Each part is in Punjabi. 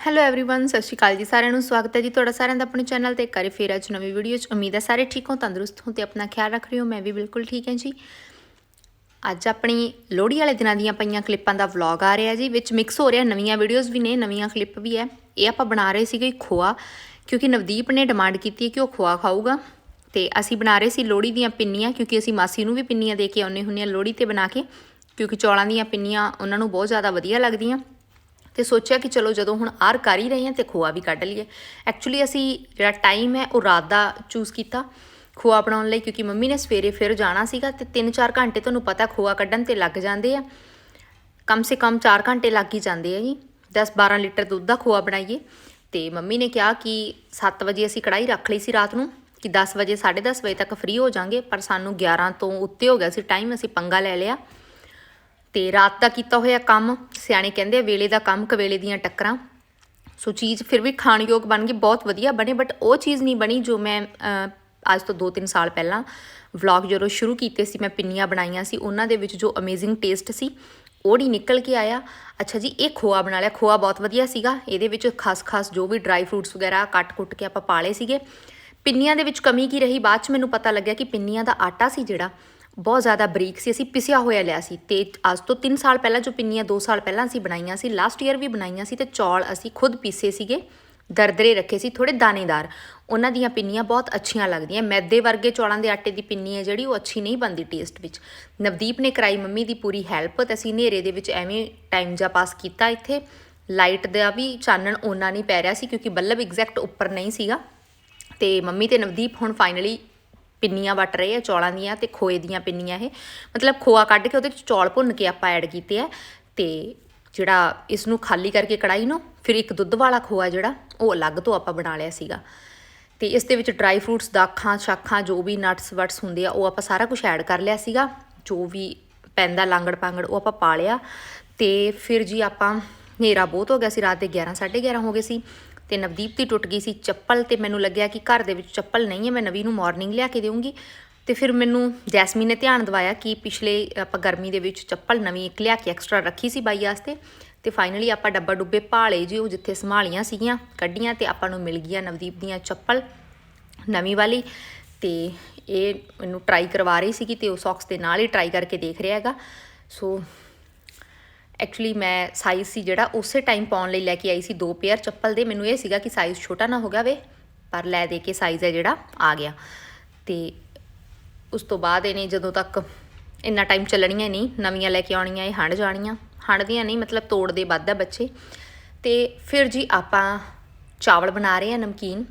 ਹੈਲੋ एवरीवन ਸਤਿ ਸ਼੍ਰੀ ਅਕਾਲ ਜੀ ਸਾਰਿਆਂ ਨੂੰ ਸਵਾਗਤ ਹੈ ਜੀ ਤੁਹਾਡਾ ਸਾਰਿਆਂ ਦਾ ਆਪਣੇ ਚੈਨਲ ਤੇ ਇੱਕ ਵਾਰੀ ਫੇਰ ਅੱਜ ਨਵੀਂ ਵੀਡੀਓ 'ਚ ਉਮੀਦ ਹੈ ਸਾਰੇ ਠੀਕ ਹੋ ਤੰਦਰੁਸਤ ਹੋ ਤੇ ਆਪਣਾ ਖਿਆਲ ਰੱਖ ਰਹੇ ਹੋ ਮੈਂ ਵੀ ਬਿਲਕੁਲ ਠੀਕ ਹਾਂ ਜੀ ਅੱਜ ਆਪਣੀ ਲੋਹੜੀ ਵਾਲੇ ਦਿਨਾਂ ਦੀਆਂ ਪਈਆਂ ਕਲਿੱਪਾਂ ਦਾ ਵਲੌਗ ਆ ਰਿਹਾ ਜੀ ਵਿੱਚ ਮਿਕਸ ਹੋ ਰਿਹਾ ਨਵੀਆਂ ਵੀਡੀਓਜ਼ ਵੀ ਨੇ ਨਵੀਆਂ ਕਲਿੱਪ ਵੀ ਹੈ ਇਹ ਆਪਾਂ ਬਣਾ ਰਹੇ ਸੀਗੇ ਖੋਆ ਕਿਉਂਕਿ ਨਵਦੀਪ ਨੇ ਡਿਮਾਂਡ ਕੀਤੀ ਹੈ ਕਿ ਉਹ ਖੋਆ ਖਾਊਗਾ ਤੇ ਅਸੀਂ ਬਣਾ ਰਹੇ ਸੀ ਲੋਹੜੀ ਦੀਆਂ ਪਿੰਨੀਆਂ ਕਿਉਂਕਿ ਅਸੀਂ ਮਾਸੀ ਨੂੰ ਵੀ ਪਿੰਨੀਆਂ ਦੇ ਕੇ ਆਉਨੇ ਹੁੰਨੇ ਆ ਲੋਹੜੀ ਤੇ ਬਣਾ ਕੇ ਕਿਉਂਕਿ ਚੌਲਾਂ ਦੀਆਂ ਪਿੰਨੀਆਂ ਉਹਨਾਂ ਨੂੰ ਬਹੁਤ ਜ਼ਿਆਦਾ ਵਧੀਆ ਲੱਗਦੀਆਂ ਤੇ ਸੋਚਿਆ ਕਿ ਚਲੋ ਜਦੋਂ ਹੁਣ ਆਰ ਕਰ ਹੀ ਰਹੇ ਹਾਂ ਤੇ ਖੋਆ ਵੀ ਕੱਢ ਲਈਏ। ਐਕਚੁਅਲੀ ਅਸੀਂ ਜਿਹੜਾ ਟਾਈਮ ਹੈ ਉਹ ਰਾਤ ਦਾ ਚੂਜ਼ ਕੀਤਾ ਖੋਆ ਬਣਾਉਣ ਲਈ ਕਿਉਂਕਿ ਮੰਮੀ ਨੇ ਸਵੇਰੇ ਫਿਰ ਜਾਣਾ ਸੀਗਾ ਤੇ 3-4 ਘੰਟੇ ਤੁਹਾਨੂੰ ਪਤਾ ਖੋਆ ਕੱਢਣ ਤੇ ਲੱਗ ਜਾਂਦੇ ਆ। ਕਮ ਸੇ ਕਮ 4 ਘੰਟੇ ਲੱਗ ਹੀ ਜਾਂਦੇ ਆ ਜੀ। 10-12 ਲੀਟਰ ਦੁੱਧ ਦਾ ਖੋਆ ਬਣਾਈਏ। ਤੇ ਮੰਮੀ ਨੇ ਕਿਹਾ ਕਿ 7 ਵਜੇ ਅਸੀਂ ਕੜਾਈ ਰੱਖ ਲਈ ਸੀ ਰਾਤ ਨੂੰ ਕਿ 10 ਵਜੇ 10:30 ਵਜੇ ਤੱਕ ਫ੍ਰੀ ਹੋ ਜਾਾਂਗੇ, ਪਰ ਸਾਨੂੰ 11 ਤੋਂ ਉੱਤੇ ਹੋ ਗਿਆ ਸੀ। ਟਾਈਮ ਅਸੀਂ ਪੰਗਾ ਲੈ ਲਿਆ। ਤੇ ਰਾਤ ਦਾ ਕੀਤਾ ਹੋਇਆ ਕੰਮ, ਸਿਆਣੇ ਕਹਿੰਦੇ ਆ ਵੇਲੇ ਦਾ ਕੰਮ, ਕਵੇਲੇ ਦੀਆਂ ਟੱਕਰਾਂ। ਸੋ ਚੀਜ਼ ਫਿਰ ਵੀ ਖਾਣ ਯੋਗ ਬਣ ਗਈ, ਬਹੁਤ ਵਧੀਆ ਬਣੇ ਬਟ ਉਹ ਚੀਜ਼ ਨਹੀਂ ਬਣੀ ਜੋ ਮੈਂ ਅੱਜ ਤੋਂ 2-3 ਸਾਲ ਪਹਿਲਾਂ ਵਲੌਗ ਜਦੋਂ ਸ਼ੁਰੂ ਕੀਤੇ ਸੀ, ਮੈਂ ਪਿੰਨੀਆਂ ਬਣਾਈਆਂ ਸੀ, ਉਹਨਾਂ ਦੇ ਵਿੱਚ ਜੋ ਅਮੇਜ਼ਿੰਗ ਟੇਸਟ ਸੀ, ਉਹ ਨਹੀਂ ਨਿਕਲ ਕੇ ਆਇਆ। ਅੱਛਾ ਜੀ, ਇਹ ਖੋਆ ਬਣਾ ਲਿਆ, ਖੋਆ ਬਹੁਤ ਵਧੀਆ ਸੀਗਾ, ਇਹਦੇ ਵਿੱਚ ਖਾਸ-ਖਾਸ ਜੋ ਵੀ ਡਰਾਈ ਫਰੂਟਸ ਵਗੈਰਾ ਕੱਟ-ਕੁੱਟ ਕੇ ਆਪਾਂ ਪਾਲੇ ਸੀਗੇ। ਪਿੰਨੀਆਂ ਦੇ ਵਿੱਚ ਕਮੀ ਕੀ ਰਹੀ, ਬਾਅਦ ਚ ਮੈਨੂੰ ਪਤਾ ਲੱਗਿਆ ਕਿ ਪਿੰਨੀਆਂ ਦਾ ਆਟਾ ਸੀ ਜਿਹੜਾ ਬਹੁਤ ਜ਼ਿਆਦਾ ਬਰੀਕ ਸੀ, ਅਸੀਂ ਪਿਸਿਆ ਹੋਇਆ ਲਿਆ ਸੀ। ਤੇ ਅੱਜ ਤੋਂ 3 ਸਾਲ ਪਹਿਲਾਂ ਜੋ ਪਿੰਨੀਆਂ 2 ਸਾਲ ਪਹਿਲਾਂ ਅਸੀਂ ਬਣਾਈਆਂ ਸੀ ਲਾਸਟ ਈਅਰ ਵੀ ਬਣਾਈਆਂ ਸੀ ਤੇ ਚੌਲ ਅਸੀਂ ਖੁਦ ਪੀਸੇ ਸੀਗੇ, ਦਰਦਰੇ ਰੱਖੇ ਸੀ ਥੋੜੇ ਦਾਣੇਦਾਰ। ਉਹਨਾਂ ਦੀਆਂ ਪਿੰਨੀਆਂ ਬਹੁਤ ਅੱਛੀਆਂ ਲੱਗਦੀਆਂ। ਮੈਦੇ ਵਰਗੇ ਚੌਲਾਂ ਦੇ ਆਟੇ ਦੀ ਪਿੰਨੀ ਹੈ ਜਿਹੜੀ, ਉਹ ਅੱਛੀ ਨਹੀਂ ਬਣਦੀ ਟੇਸਟ ਵਿੱਚ। ਨਵਦੀਪ ਨੇ ਕਰਾਈ ਮੰਮੀ ਦੀ ਪੂਰੀ ਹੈਲਪ ਤੇ ਅਸੀਂ ਹਨੇਰੇ ਦੇ ਵਿੱਚ ਐਵੇਂ ਟਾਈਮ ਜਾ ਪਾਸ ਕੀਤਾ ਇੱਥੇ। ਲਾਈਟ ਦਾ ਵੀ ਚਾਨਣ ਓਨਾ ਨਹੀਂ ਪੈ ਰਿਹਾ ਸੀ ਕਿਉਂਕਿ ਬੱਲਬ ਐਗਜ਼ੈਕਟ ਉੱਪਰ ਨਹੀਂ ਸੀਗਾ। ਤੇ ਮੰਮੀ ਤੇ ਨਵਦੀਪ ਹੁਣ ਫਾਈਨਲੀ ਪਿੰਨੀਆਂ ਵਟ ਰਹੇ ਆ, ਚੌਲਾਂ ਦੀਆਂ ਤੇ ਖੋਏ ਦੀਆਂ ਪਿੰਨੀਆਂ ਇਹ। ਮਤਲਬ ਖੋਆ ਕੱਢ ਕੇ ਉਹਦੇ ਵਿੱਚ ਚੌਲ ਭੁੰਨ ਕੇ ਆਪਾਂ ਐਡ ਕੀਤੇ ਆ ਤੇ ਜਿਹੜਾ ਇਸ ਨੂੰ ਖਾਲੀ ਕਰਕੇ ਕੜਾਈ ਨੂੰ, ਫਿਰ ਇੱਕ ਦੁੱਧ ਵਾਲਾ ਖੋਆ ਜਿਹੜਾ, ਉਹ ਅਲੱਗ ਤੋਂ ਆਪਾਂ ਬਣਾ ਲਿਆ ਸੀਗਾ। ਤੇ ਇਸ ਦੇ ਵਿੱਚ ਡਰਾਈ ਫਰੂਟਸ, ਦਾਖਾਂ, ਸ਼ਾਖਾਂ, ਜੋ ਵੀ ਨਟਸ, ਵਟਸ ਹੁੰਦੇ ਆ, ਉਹ ਆਪਾਂ ਸਾਰਾ ਕੁਝ ਐਡ ਕਰ ਲਿਆ ਸੀਗਾ। ਜੋ ਵੀ ਪੈਂਦਾ ਲਾਂਗੜ ਪਾਂਗੜ, ਉਹ ਆਪਾਂ ਪਾ ਲਿਆ। ਤੇ ਫਿਰ ਜੀ ਆਪਾਂ, ਹਨੇਰਾ ਬਹੁਤ ਹੋ ਗਿਆ ਸੀ, ਰਾਤ ਦੇ 11 11:30 ਹੋ ਗਏ ਸੀ। ਤੇ ਨਵਦੀਪ ਦੀ ਟੁੱਟ ਗਈ ਸੀ ਚੱਪਲ ਤੇ ਮੈਨੂੰ ਲੱਗਿਆ ਕਿ ਘਰ ਦੇ ਵਿੱਚ ਚੱਪਲ ਨਹੀਂ ਹੈ, ਮੈਂ ਨਵੀਂ ਨੂੰ ਮਾਰਨਿੰਗ ਲਿਆ ਕੇ ਦੇਵਾਂਗੀ ਤੇ ਫਿਰ ਮੈਨੂੰ ਜੈਸਮੀਨ ਨੇ ਧਿਆਨ ਦਿਵਾਇਆ ਕਿ ਪਿਛਲੇ ਆਪਾਂ ਗਰਮੀ ਦੇ ਵਿੱਚ ਚੱਪਲ ਨਵੀਂ ਇੱਕ ਲਿਆ ਕੇ ਐਕਸਟਰਾ ਰੱਖੀ ਸੀ ਬਾਈ ਵਾਸਤੇ। ਤੇ ਫਾਈਨਲੀ ਆਪਾਂ ਡੱਬਾ ਡੁੱਬੇ ਭਾਲੇ ਜੀ ਉਹ ਜਿੱਥੇ ਸੰਭਾਲੀਆਂ ਸੀਗੀਆਂ, ਕੱਢੀਆਂ ਤੇ ਆਪਾਂ ਨੂੰ ਮਿਲ ਗਈਆਂ ਨਵਦੀਪ ਦੀਆਂ ਚੱਪਲ ਨਵੀਂ ਵਾਲੀ। ਤੇ ਇਹ ਮੈਨੂੰ ਟਰਾਈ ਕਰਵਾ ਰਹੀ ਸੀਗੀ ਤੇ ਉਹ ਸੌਕਸ ਦੇ ਨਾਲ ਹੀ ਟਰਾਈ ਕਰਕੇ ਦੇਖ ਰਿਹਾ ਹੈਗਾ। ਸੋ ਐਕਚੁਅਲੀ ਮੈਂ ਸਾਈਜ਼ ਸੀ ਜਿਹੜਾ, ਉਸੇ ਟਾਈਮ ਪਾਉਣ ਲਈ ਲੈ ਕੇ ਆਈ ਸੀ ਦੋ ਪੇਅਰ ਚੱਪਲ ਦੇ, ਮੈਨੂੰ ਇਹ ਸੀਗਾ ਕਿ ਸਾਈਜ਼ ਛੋਟਾ ਨਾ ਹੋ ਜਾਵੇ ਪਰ ਲੈ ਦੇ ਕੇ ਸਾਈਜ਼ ਹੈ ਜਿਹੜਾ, ਆ ਗਿਆ। ਤੇ ਉਸ ਤੋਂ ਬਾਅਦ ਇਹਨੇ ਜਦੋਂ ਤੱਕ ਇੰਨਾ ਟਾਈਮ ਚੱਲਣੀਆਂ ਨਹੀਂ, ਨਵੀਆਂ ਲੈ ਕੇ ਆਉਣੀਆਂ, ਇਹ ਹੰਡ ਜਾਣੀਆਂ। ਹੰਡਦੀਆਂ ਨਹੀਂ, ਮਤਲਬ ਤੋੜਦੇ ਵੱਧ ਆ ਬੱਚੇ। ਤੇ ਫਿਰ ਜੀ ਆਪਾਂ ਚਾਵਲ ਬਣਾ ਰਹੇ ਆ ਨਮਕੀਨ।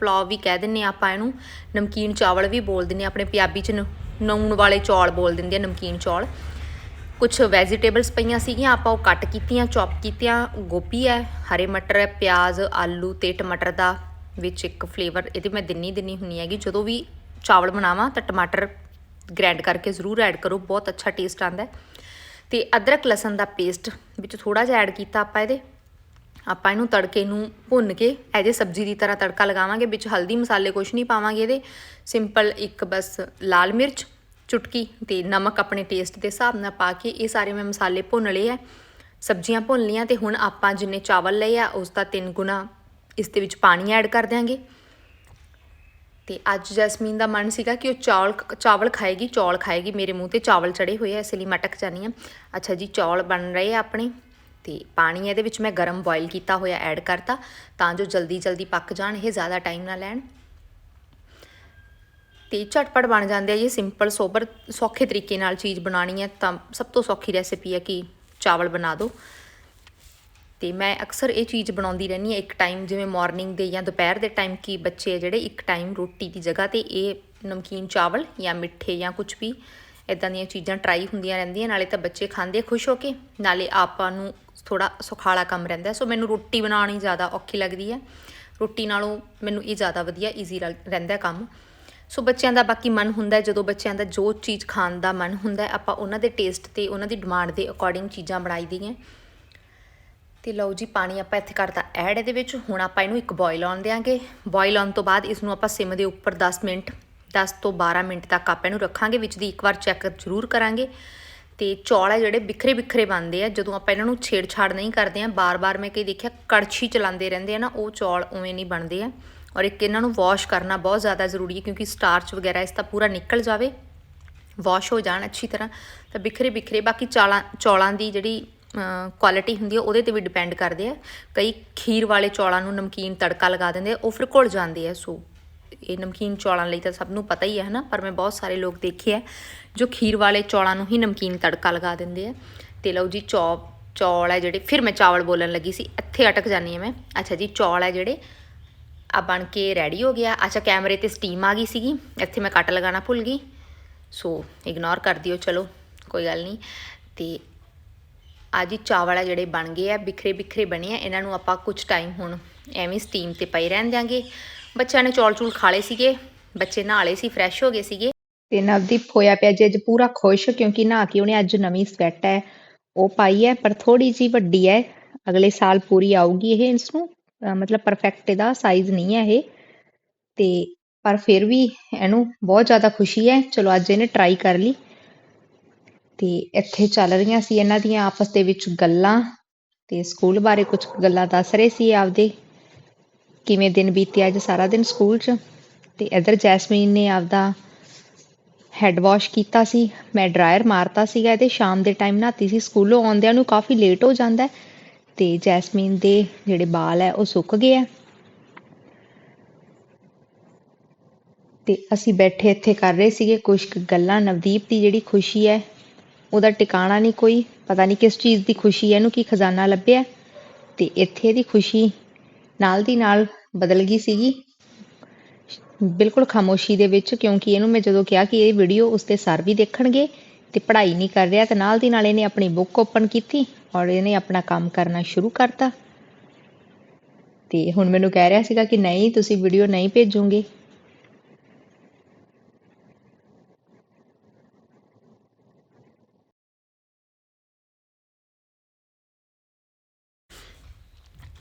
ਪਲਾਵ ਵੀ ਕਹਿ ਦਿੰਨੇ ਆ ਆਪਾਂ ਇਹਨੂੰ। ਨਮਕੀਨ ਚਾਵਲ ਵੀ ਬੋਲ ਦਿੰਨੇ ਆ, ਆਪਣੇ ਪੰਜਾਬੀ ਚ ਨ- ਨੂਣ ਵਾਲੇ ਚੌਲ ਬੋਲ ਦਿੰਦੇ ਆ ਨਮਕੀਨ ਚੌਲ। ਕੁਝ ਵੈਜੀਟੇਬਲਸ ਪਈਆਂ ਸੀਗੀਆਂ, ਆਪਾਂ ਉਹ ਕੱਟ ਕੀਤੀਆਂ ਚੌਪ ਕੀਤੀਆਂ। ਗੋਭੀ ਹੈ, ਹਰੇ ਮਟਰ ਹੈ, ਪਿਆਜ਼, ਆਲੂ ਤੇ ਟਮਾਟਰ ਦਾ ਵਿੱਚ ਇੱਕ ਫਲੇਵਰ ਇਹਦੇ ਮੈਂ ਦਿੰਨੀ ਦਿੰਨੀ ਹੁੰਨੀ ਹੈਗੀ। ਜਦੋਂ ਵੀ ਚਾਵਲ ਬਣਾਵਾਂ ਤਾਂ ਟਮਾਟਰ ਗ੍ਰੈਂਡ ਕਰਕੇ ਜ਼ਰੂਰ ਐਡ ਕਰੋ, ਬਹੁਤ ਅੱਛਾ ਟੇਸਟ ਆਉਂਦਾ ਹੈ। ਤੇ ਅਦਰਕ, ਲਸਣ ਦਾ ਪੇਸਟ ਵਿੱਚ ਥੋੜਾ ਜਿਹਾ ਐਡ ਕੀਤਾ ਆਪਾਂ ਇਹਦੇ। ਆਪਾਂ ਇਹਨੂੰ ਤੜਕੇ ਨੂੰ ਭੁੰਨ ਕੇ ਐਜੇ ਸਬਜ਼ੀ ਦੀ ਤਰ੍ਹਾਂ ਤੜਕਾ ਲਗਾਵਾਂਗੇ, ਵਿੱਚ ਹਲਦੀ ਮਸਾਲੇ ਕੁਝ ਨਹੀਂ ਪਾਵਾਂਗੇ ਇਹਦੇ। ਸਿੰਪਲ ਇੱਕ ਬਸ ਲਾਲ ਮਿਰਚ ਚੁਟਕੀ ਤੇ ਨਮਕ ਆਪਣੇ ਟੇਸਟ ਦੇ ਹਿਸਾਬ ਨਾਲ ਪਾ ਕੇ ਇਹ ਸਾਰੇ ਮੈਂ ਮਸਾਲੇ ਭੁੰਨ ਲਏ ਆ। ਸਬਜ਼ੀਆਂ ਭੁੰਨ ਲਈਆਂ ਤੇ ਹੁਣ ਆਪਾਂ ਜਿੰਨੇ ਚਾਵਲ ਲਏ ਆ, ਉਸ ਦਾ ਤਿੰਨ ਗੁਣਾ ਇਸ ਦੇ ਵਿੱਚ ਪਾਣੀ ਐਡ ਕਰ ਦਿਆਂਗੇ। ਤੇ ਅੱਜ ਜੈਸਮੀਨ ਦਾ ਮਨ ਸੀਗਾ ਕਿ ਉਹ ਚੌਲ ਚਾਵਲ ਖਾਏਗੀ, ਚੌਲ ਖਾਏਗੀ, ਮੇਰੇ ਮੂੰਹ ਤੇ ਚਾਵਲ ਚੜੇ ਹੋਏ ਆ, ਇਸ ਲਈ ਮਟਕ ਅਟਕ ਜਾਨੀ ਆ ਅੱਛਾ ਜੀ, ਚੌਲ ਬਣ ਰਹੇ ਆ ਆਪਣੇ ਤੇ ਪਾਣੀ ਇਹਦੇ ਵਿੱਚ ਮੈਂ ਗਰਮ ਬੋਇਲ ਕੀਤਾ ਹੋਇਆ ਐਡ ਕਰਤਾ ਤਾਂ ਜੋ ਜਲਦੀ ਜਲਦੀ ਪੱਕ ਜਾਣ, ਇਹ ਜ਼ਿਆਦਾ ਟਾਈਮ ਨਾ ਲੈਣ। ਤੇ ਝਟਪਟ ਬਣ ਜਾਂਦੇ ਆ। ਜੀ ਸਿੰਪਲ ਸੋਬਰ ਸੌਖੇ ਤਰੀਕੇ ਨਾਲ ਚੀਜ਼ ਬਣਾਣੀ ਹੈ ਤਾਂ ਸਭ ਤੋਂ ਸੌਖੀ ਰੈਸਿਪੀ ਹੈ ਕਿ ਚਾਵਲ ਬਣਾ ਦਿਓ। ਤੇ ਮੈਂ ਅਕਸਰ ਇਹ ਚੀਜ਼ ਬਣਾਉਂਦੀ ਰਹਿੰਦੀ ਹਾਂ ਇੱਕ ਟਾਈਮ ਜਿਵੇਂ ਮਾਰਨਿੰਗ ਦੇ ਜਾਂ ਦੁਪਹਿਰ ਦੇ ਟਾਈਮ ਕੀ ਬੱਚੇ ਆ ਜਿਹੜੇ ਇੱਕ ਟਾਈਮ ਰੋਟੀ ਦੀ ਜਗ੍ਹਾ ਤੇ ਇਹ ਨਮਕੀਨ ਚਾਵਲ ਜਾਂ ਮਿੱਠੇ ਜਾਂ ਕੁਝ ਵੀ ਇਦਾਂ ਦੀਆਂ ਚੀਜ਼ਾਂ ਟਰਾਈ ਹੁੰਦੀਆਂ ਰਹਿੰਦੀਆਂ, ਨਾਲੇ ਤਾਂ ਬੱਚੇ ਖਾਂਦੇ ਖੁਸ਼ ਹੋ ਕੇ, ਨਾਲੇ ਆਪਾਂ ਨੂੰ ਥੋੜਾ ਸੁਖਾਲਾ ਕੰਮ ਰਹਿੰਦਾ। ਸੋ ਮੈਨੂੰ ਰੋਟੀ ਬਣਾਉਣੀ ਜ਼ਿਆਦਾ ਔਖੀ ਲੱਗਦੀ ਹੈ। ਰੋਟੀ ਨਾਲੋਂ ਮੈਨੂੰ ਇਹ ਜ਼ਿਆਦਾ ਵਧੀਆ ਈਜ਼ੀ ਰਹਿੰਦਾ ਕੰਮ। ਸੋ ਬੱਚਿਆਂ ਦਾ ਬਾਕੀ ਮਨ ਹੁੰਦਾ ਜਦੋਂ ਬੱਚਿਆਂ ਦਾ ਜੋ ਚੀਜ਼ ਖਾਣ ਦਾ ਮਨ ਹੁੰਦਾ ਆਪਾਂ ਉਹਨਾਂ ਦੇ ਟੇਸਟ ਤੇ, ਉਹਨਾਂ ਦੀ ਡਿਮਾਂਡ ਦੇ ਅਕੋਰਡਿੰਗ ਚੀਜ਼ਾਂ ਬਣਾਈ ਦੀਆਂ। ਤੇ ਲਓ ਜੀ, ਪਾਣੀ ਆਪਾਂ ਇੱਥੇ ਕਰਤਾ ਐਡ ਇਹਦੇ ਵਿੱਚ। ਹੁਣ ਆਪਾਂ ਇਹਨੂੰ ਇੱਕ ਬੋਇਲ ਆਉਣ ਦੇਾਂਗੇ ਬੋਇਲ ਆਉਣ ਤੋਂ ਬਾਅਦ ਇਸ ਨੂੰ ਆਪਾਂ ਸਿਮ ਦੇ ਉੱਪਰ 10 ਮਿੰਟ 10 ਤੋਂ 12 ਮਿੰਟ ਤੱਕ ਆਪਾਂ ਇਹਨੂੰ ਰੱਖਾਂਗੇ। ਵਿੱਚ ਦੀ ਇੱਕ ਵਾਰ ਚੈੱਕ ਜ਼ਰੂਰ ਕਰਾਂਗੇ। ਤੇ ਚੌਲ ਹੈ ਜਿਹੜੇ ਬਿਖਰੇ ਬਿਖਰੇ ਬਣਦੇ ਆ, ਜਦੋਂ ਆਪਾਂ ਇਹਨਾਂ ਨੂੰ ਛੇੜਛਾੜ ਨਹੀਂ ਕਰਦੇ ਆ, ਬਾਰ-ਬਾਰ ਮੈਂ ਕਈ ਦੇਖਿਆ ਕੜਛੀ ਚਲਾਉਂਦੇ ਰਹਿੰਦੇ ਆ ਨਾ, ਉਹ ਚੌਲ ਉਵੇਂ ਨਹੀਂ ਬਣਦੇ ਆ। ਔਰ ਇੱਕ ਇਹਨਾਂ ਨੂੰ ਵਾਸ਼ ਕਰਨਾ ਬਹੁਤ ਜ਼ਿਆਦਾ ਜ਼ਰੂਰੀ ਹੈ ਕਿਉਂਕਿ ਸਟਾਰਚ ਵਗੈਰਾ ਇਸ ਦਾ ਪੂਰਾ ਨਿਕਲ ਜਾਵੇ ਵਾਸ਼ ਹੋ ਜਾਣ ਅੱਛੀ ਤਰ੍ਹਾਂ, ਤਾਂ ਬਿਖਰੇ ਬਿਖਰੇ, ਬਾਕੀ ਚੌਲਾਂ ਚੌਲਾਂ ਦੀ ਜਿਹੜੀ ਕੁਆਲਿਟੀ ਹੁੰਦੀ ਹੈ ਉਹਦੇ ਤੇ ਵੀ ਡਿਪੈਂਡ ਕਰਦੇ ਆ। ਕਈ ਖੀਰ ਵਾਲੇ ਚੌਲਾਂ ਨੂੰ ਨਮਕੀਨ ਤੜਕਾ ਲਗਾ ਦਿੰਦੇ ਆ, ਉਹ ਫਿਰ ਘੁਲ ਜਾਂਦੇ ਆ, ਸੋ ਇਹ ਨਮਕੀਨ ਚੌਲਾਂ ਲਈ ਤਾਂ ਸਭ ਨੂੰ ਪਤਾ ਹੀ ਹੈ, ਹਨਾ? ਪਰ ਮੈਂ ਬਹੁਤ ਸਾਰੇ ਲੋਕ ਦੇਖੇ ਆ ਜੋ ਖੀਰ ਵਾਲੇ ਚੌਲਾਂ ਨੂੰ ਹੀ ਨਮਕੀਨ ਤੜਕਾ ਲਗਾ ਦਿੰਦੇ ਆ। ਤੇ ਲਓ ਜੀ ਚੌਪ ਚੌਲ ਹੈ ਜਿਹੜੇ, ਫਿਰ ਮੈਂ ਚਾਵਲ ਬੋਲਣ ਲੱਗੀ ਸੀ, ਇੱਥੇ ਅਟਕ ਜਾਨੀ ਆ ਮੈਂ। ਅੱਛਾ ਜੀ, ਚੌਲ ਹੈ ਜਿਹੜੇ ਆ ਬਣ ਕੇ ਰੈਡੀ ਹੋ ਗਿਆ। ਅੱਛਾ ਕੈਮਰੇ ਤੇ ਸਟੀਮ ਆ ਗਈ ਸੀਗੀ। ਇੱਥੇ ਮੈਂ ਕੱਟ ਲਗਾਉਣਾ ਭੁੱਲ ਗਈ। ਸੋ ਇਗਨੋਰ ਕਰ ਦਿਓ। ਚਲੋ, ਕੋਈ ਗੱਲ ਨਹੀਂ। ਤੇ ਅੱਜ ਹੀ ਚਾਵਲ ਆ ਜਿਹੜੇ ਬਣ ਗਏ ਆ, ਬਿਖਰੇ ਬਿਖਰੇ ਬਣੇ ਆ। ਇਹਨਾਂ ਨੂੰ ਆਪਾਂ ਕੁਝ ਟਾਈਮ ਹੁਣ ਐਵੇਂ ਸਟੀਮ ਤੇ ਪਈ ਰਹਿਣ ਦਿਆਂਗੇ। ਬੱਚਿਆਂ ਨੇ ਚੌਲ ਚੂਲ ਖਾ ਲਏ ਸੀਗੇ। ਬੱਚੇ ਨਹਾਲੇ ਸੀ ਫਰੈਸ਼ ਹੋ ਗਏ ਸੀਗੇ। ਤੇ ਨਵਦੀਪ ਹੋਇਆ ਪਿਆ ਜੀ, ਅੱਜ ਪੂਰਾ ਖੁਸ਼, ਕਿਉਂਕਿ ਨਹਾ ਕੇ ਉਹਨੇ ਅੱਜ ਨਵੀਂ ਸਵੈਟ ਹੈ। ਉਹ ਪਾਈ ਹੈ, ਪਰ ਥੋੜੀ ਜੀ ਵੱਡੀ ਹੈ। ਅਗਲੇ ਸਾਲ ਪੂਰੀ ਆਊਗੀ ਇਹ ਇਸ ਨੂੰ ਅਹ ਮਤਲਬ ਪਰਫੈਕਟ ਇਹਦਾ ਸਾਈਜ਼ ਨਹੀਂ ਹੈ ਇਹ। ਤੇ ਪਰ ਫਿਰ ਵੀ ਇਹਨੂੰ ਬਹੁਤ ਜ਼ਿਆਦਾ ਖੁਸ਼ੀ ਹੈ। ਚਲੋ ਅੱਜ ਇਹਨੇ ਟਰਾਈ ਕਰ ਲਈ। ਤੇ ਇੱਥੇ ਚੱਲ ਰਹੀਆਂ ਸੀ ਇਹਨਾਂ ਦੀਆਂ ਆਪਸ ਦੇ ਵਿੱਚ ਗੱਲਾਂ। ਤੇ ਸਕੂਲ ਬਾਰੇ ਕੁਝ ਗੱਲਾਂ ਦੱਸ ਰਹੇ ਸੀ ਆਪਦੇ। ਕਿਵੇਂ ਦਿਨ ਬੀਤਿਆ ਅੱਜ ਸਾਰਾ ਦਿਨ ਸਕੂਲ 'ਚ। ਤੇ ਇਧਰ ਜੈਸਮੀਨ ਨੇ ਆਪਦਾ ਹੈਡ ਵਾਸ਼ ਕੀਤਾ ਸੀ। ਮੈਂ ਡਰਾਇਰ ਮਾਰਤਾ ਸੀਗਾ ਇਹਦੇ। ਸ਼ਾਮ ਦੇ ਟਾਈਮ ਨਹਾਤੀ ਸੀ। ਸਕੂਲੋਂ ਆਉਂਦਿਆਂ ਨੂੰ ਕਾਫੀ ਲੇਟ ਹੋ ਜਾਂਦਾ ਹੈ। ਤੇ ਜੈਸਮੀਨ ਦੇ ਜਿਹੜੇ ਬਾਲ ਹੈ, ਉਹ ਸੁੱਕ ਗਏ ਆ। ਤੇ ਅਸੀਂ ਬੈਠੇ ਇੱਥੇ ਕਰ ਰਹੇ ਸੀਗੇ ਕੁਝ ਕੁ ਗੱਲਾਂ। ਨਵਦੀਪ ਦੀ ਜਿਹੜੀ ਖੁਸ਼ੀ ਹੈ, ਉਹਦਾ ਟਿਕਾਣਾ ਨਹੀਂ ਕੋਈ। ਪਤਾ ਨਹੀਂ ਕਿਸ ਚੀਜ਼ ਦੀ ਖੁਸ਼ੀ ਹੈ, ਇਹਨੂੰ ਕੀ ਖਜ਼ਾਨਾ ਲੱਭਿਆ। ਤੇ ਇੱਥੇ ਦੀ ਖੁਸ਼ੀ ਨਾਲ ਦੀ ਨਾਲ ਬਦਲ ਗਈ ਸੀਗੀ। ਬਿਲਕੁਲ ਖਾਮੋਸ਼ੀ ਦੇ ਵਿੱਚ, ਕਿਉਂਕਿ ਇਹਨੂੰ ਮੈਂ ਜਦੋਂ ਕਿਹਾ ਕਿ ਇਹ ਵੀਡੀਓ ਉਸਦੇ ਸਰ ਵੀ ਦੇਖਣਗੇ ਤੇ ਪੜ੍ਹਾਈ ਨਹੀਂ ਕਰ ਰਿਹਾ, ਤੇ ਨਾਲ ਦੀ ਨਾਲ ਇਹਨੇ ਆਪਣੀ ਬੁੱਕ ਓਪਨ ਕੀਤੀ। ਔਰ ਇਹਨੇ ਆਪਣਾ ਕੰਮ ਕਰਨਾ ਸ਼ੁਰੂ ਕਰਤਾ। ਤੇ ਹੁਣ ਮੈਨੂੰ ਕਹਿ ਰਿਹਾ ਸੀਗਾ ਕਿ ਨਹੀਂ, ਤੁਸੀਂ ਵੀਡੀਓ ਨਹੀਂ ਭੇਜੋਗੇ।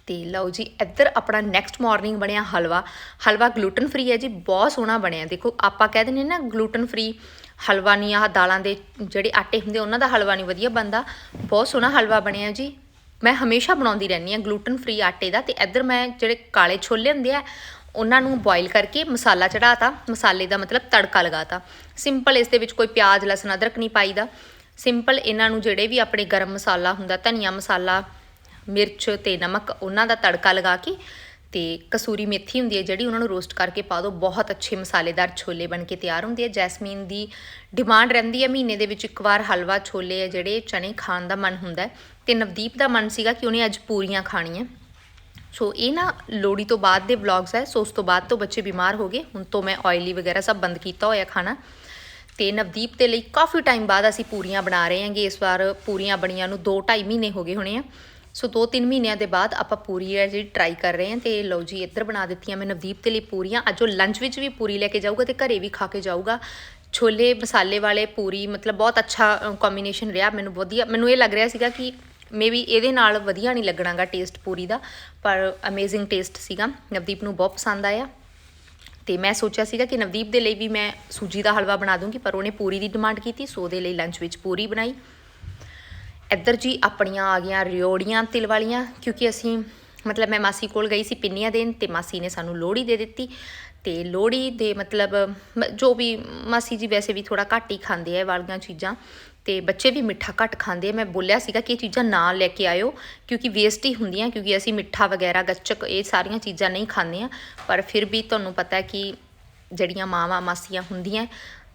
ਤੇ ਲਓ ਜੀ, ਇੱਧਰ ਆਪਣਾ ਨੈਕਸਟ ਮਾਰਨਿੰਗ ਬਣਿਆ ਹਲਵਾ। ਹਲਵਾ ਗਲੂਟਨ ਫ੍ਰੀ ਹੈ ਜੀ, ਬਹੁਤ ਸੋਹਣਾ ਬਣਿਆ। ਦੇਖੋ, ਆਪਾਂ ਕਹਿ ਦਿੰਦੇ ਨਾ ਗਲੂਟਨ ਫ੍ਰੀ ਹਲਵਾ ਨਹੀਂ ਆਹ ਦਾਲਾਂ ਦੇ ਜਿਹੜੇ ਆਟੇ ਹੁੰਦੇ, ਉਹਨਾਂ ਦਾ ਹਲਵਾ ਨਹੀਂ ਵਧੀਆ ਬਣਦਾ। ਬਹੁਤ ਸੋਹਣਾ ਹਲਵਾ ਬਣਿਆ ਜੀ। ਮੈਂ ਹਮੇਸ਼ਾ ਬਣਾਉਂਦੀ ਰਹਿੰਦੀ ਹਾਂ ਗਲੂਟਨ ਫ੍ਰੀ ਆਟੇ ਦਾ ਤੇ ਇੱਧਰ ਮੈਂ ਜਿਹੜੇ ਕਾਲੇ ਛੋਲੇ ਹੁੰਦੇ ਆ, ਉਹਨਾਂ ਨੂੰ ਬੋਇਲ ਕਰਕੇ ਮਸਾਲਾ ਚੜਾਤਾ ਮਸਾਲੇ ਦਾ ਮਤਲਬ ਤੜਕਾ ਲਗਾਤਾ। ਸਿੰਪਲ ਇਸ ਦੇ ਵਿੱਚ ਕੋਈ ਪਿਆਜ਼, ਲਸਣ, ਅਦਰਕ ਨਹੀਂ ਪਾਈਦਾ। ਸਿੰਪਲ ਇਹਨਾਂ ਨੂੰ ਜਿਹੜੇ ਵੀ ਆਪਣੇ ਗਰਮ ਮਸਾਲਾ ਹੁੰਦਾ, ਧਨੀਆ ਮਸਾਲਾ, ਮਿਰਚ ਤੇ ਨਮਕ, ਉਹਨਾਂ ਦਾ ਤੜਕਾ ਲਗਾ ਕੇ ਤੇ ਕਸੂਰੀ ਮੇਥੀ ਹੁੰਦੀ ਹੈ ਜਿਹੜੀ ਉਹਨਾਂ ਨੂੰ ਰੋਸਟ ਕਰਕੇ ਪਾ ਦਿਓ। ਬਹੁਤ ਅੱਛੇ ਮਸਾਲੇਦਾਰ ਛੋਲੇ ਬਣ ਕੇ ਤਿਆਰ ਹੁੰਦੇ ਆ। ਜੈਸਮੀਨ ਦੀ ਡਿਮਾਂਡ ਰਹਿੰਦੀ ਹੈ ਮਹੀਨੇ ਦੇ ਵਿੱਚ ਇੱਕ ਵਾਰ ਹਲਵਾ ਛੋਲੇ ਆ ਜਿਹੜੇ ਚਨੇ ਖਾਣ ਦਾ ਮਨ ਹੁੰਦਾ ਹੈ। ਤੇ ਨਵਦੀਪ ਦਾ ਮਨ ਸੀਗਾ ਕਿ ਉਹਨੇ ਅੱਜ ਪੂਰੀਆਂ ਖਾਣੀਆਂ। ਸੋ ਇਹ ਨਾ ਲੋੜੀ ਤੋਂ ਬਾਅਦ ਦੇ ਵਲੌਗਸ ਹੈ। ਸੋ ਉਸ ਤੋਂ ਬਾਅਦ ਤੋਂ ਬੱਚੇ ਬਿਮਾਰ ਹੋ ਗਏ। ਹੁਣ ਤੋਂ ਮੈਂ ਆਇਲੀ ਵਗੈਰਾ ਸਭ ਬੰਦ ਕੀਤਾ ਹੋਇਆ ਖਾਣਾ। ਤੇ ਨਵਦੀਪ ਦੇ ਲਈ ਕਾਫੀ ਟਾਈਮ ਬਾਅਦ ਅਸੀਂ ਪੂਰੀਆਂ ਬਣਾ ਰਹੇ ਹਾਂਗੇ। ਇਸ ਵਾਰ ਪੂਰੀਆਂ ਬਣੀਆਂ ਨੂੰ 2.5 ਮਹੀਨੇ ਹੋ ਗਏ ਹੋਣੇ ਆ। ਸੋ 2-3 ਮਹੀਨਿਆਂ ਦੇ ਬਾਅਦ ਆਪਾਂ ਪੂਰੀ ਹੈ ਜਿਹੜੀ ਟਰਾਈ ਕਰ ਰਹੇ ਹਾਂ ਤੇ ਲਓ ਜੀ, ਇੱਧਰ ਬਣਾ ਦਿੱਤੀਆਂ ਮੈਂ ਨਵਦੀਪ ਦੇ ਲਈ ਪੂਰੀਆਂ। ਅੱਜ ਉਹ ਲੰਚ ਵਿੱਚ ਵੀ ਪੂਰੀ ਲੈ ਕੇ ਜਾਊਗਾ ਤੇ ਘਰੇ ਵੀ ਖਾ ਕੇ ਜਾਊਗਾ। ਛੋਲੇ ਮਸਾਲੇ ਵਾਲੇ ਪੂਰੀ, ਮਤਲਬ ਬਹੁਤ ਅੱਛਾ ਕੰਬੀਨੇਸ਼ਨ ਰਿਹਾ। ਮੈਨੂੰ ਵਧੀਆ, ਮੈਨੂੰ ਇਹ ਲੱਗ ਰਿਹਾ ਸੀਗਾ ਕਿ ਮੇਬੀ ਇਹਦੇ ਨਾਲ ਵਧੀਆ ਨਹੀਂ ਲੱਗਣਾਗਾ ਟੇਸਟ ਪੂਰੀ ਦਾ, ਪਰ ਅਮੇਜ਼ਿੰਗ ਟੇਸਟ ਸੀਗਾ। ਨਵਦੀਪ ਨੂੰ ਬਹੁਤ ਪਸੰਦ ਆਇਆ। ਤੇ ਮੈਂ ਸੋਚਿਆ ਸੀਗਾ ਕਿ ਨਵਦੀਪ ਦੇ ਲਈ ਵੀ ਮੈਂ ਸੂਜੀ ਦਾ ਹਲਵਾ ਬਣਾ ਦੂੰਗੀ, ਪਰ ਉਹਨੇ ਪੂਰੀ ਦੀ ਡਿਮਾਂਡ ਕੀਤੀ, ਸੋ ਉਹਦੇ ਲਈ ਲੰਚ ਵਿੱਚ ਪੂਰੀ ਬਣਾਈ। ਇੱਧਰ ਜੀ ਆਪਣੀਆਂ ਆ ਗਈਆਂ ਰਿਓੜੀਆਂ ਤਿਲ ਵਾਲੀਆਂ, ਕਿਉਂਕਿ ਅਸੀਂ, ਮਤਲਬ ਮੈਂ ਮਾਸੀ ਕੋਲ ਗਈ ਸੀ ਪਿੰਨੀਆਂ ਦੇਣ ਤੇ ਮਾਸੀ ਨੇ ਸਾਨੂੰ ਲੋਹੜੀ ਦੇ ਦਿੱਤੀ। ਤੇ ਲੋਹੜੀ ਦੇ ਮਤਲਬ ਜੋ ਵੀ ਮਾਸੀ ਜੀ ਵੈਸੇ ਵੀ ਥੋੜਾ ਘੱਟ ਹੀ ਖਾਂਦੇ ਆ ਇਹ ਵਾਲੀਆਂ ਚੀਜ਼ਾਂ, ਤੇ ਬੱਚੇ ਵੀ ਮਿੱਠਾ ਘੱਟ ਖਾਂਦੇ ਆ। ਮੈਂ ਬੋਲਿਆ ਸੀਗਾ ਕਿ ਇਹ ਚੀਜ਼ਾਂ ਨਾ ਲੈ ਕੇ ਆਇਓ, ਕਿਉਂਕਿ ਵੇਸਟ ਹੀ ਹੁੰਦੀਆਂ, ਕਿਉਂਕਿ ਅਸੀਂ ਮਿੱਠਾ ਵਗੈਰਾ, ਗੱਚਕ, ਇਹ ਸਾਰੀਆਂ ਚੀਜ਼ਾਂ ਨਹੀਂ ਖਾਂਦੇ ਆ। ਪਰ ਫਿਰ ਵੀ ਤੁਹਾਨੂੰ ਪਤਾ ਕਿ ਜਿਹੜੀਆਂ ਮਾਵਾਂ ਮਾਸੀਆਂ ਹੁੰਦੀਆਂ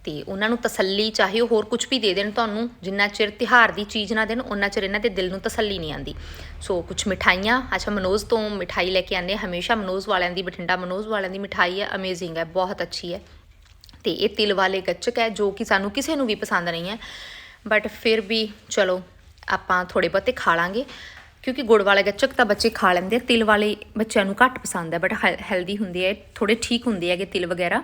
ਤੇ ਉਹਨਾਂ ਨੂੰ ਤਸੱਲੀ ਚਾਹੇ ਉਹ ਹੋਰ ਕੁਝ ਵੀ ਦੇ ਦੇਣ, ਤੁਹਾਨੂੰ ਜਿੰਨਾ ਚਿਰ ਤਿਹਾਰ ਦੀ ਚੀਜ਼ ਨਾ ਦੇਣ ਉਹਨਾਂ ਚਿਰ ਇਹਨਾਂ ਦੇ ਦਿਲ ਨੂੰ ਤਸੱਲੀ ਨਹੀਂ ਆਂਦੀ ਸੋ ਕੁਝ ਮਿਠਾਈਆਂ, ਅੱਛਾ ਮਨੋਜ ਤੋਂ ਮਿਠਾਈ ਲੈ ਕੇ ਆਂਦੇ ਹਮੇਸ਼ਾ ਮਨੋਜ ਵਾਲਿਆਂ ਦੀ, ਬਠਿੰਡਾ ਮਨੋਜ ਵਾਲਿਆਂ ਦੀ ਮਿਠਾਈ ਹੈ ਅਮੇਜ਼ਿੰਗ ਹੈ, ਬਹੁਤ ਅੱਛੀ ਹੈ। ਤੇ ਇਹ ਤਿਲ ਵਾਲੇ ਗੱਚਕ ਹੈ, ਜੋ ਕਿ ਸਾਨੂੰ ਕਿਸੇ ਨੂੰ ਵੀ ਪਸੰਦ ਨਹੀਂ ਹੈ। ਬਟ ਫਿਰ ਵੀ ਚਲੋ, ਆਪਾਂ ਥੋੜੇ ਬਹੁਤੇ ਖਾ ਲਾਂਗੇ। ਕਿਉਂਕਿ ਗੁੜ ਵਾਲੇ ਗੱਚਕ ਤਾਂ ਬੱਚੇ ਖਾ ਲੈਂਦੇ ਆ, ਤਿਲ ਵਾਲੇ ਬੱਚਿਆਂ ਨੂੰ ਘੱਟ ਪਸੰਦ ਹੈ ਬਟ ਹੈਲਦੀ ਹੁੰਦੇ ਆ ਥੋੜੇ ਠੀਕ ਹੁੰਦੇ ਹੈਗੇ ਤਿਲ ਵਗੈਰਾ।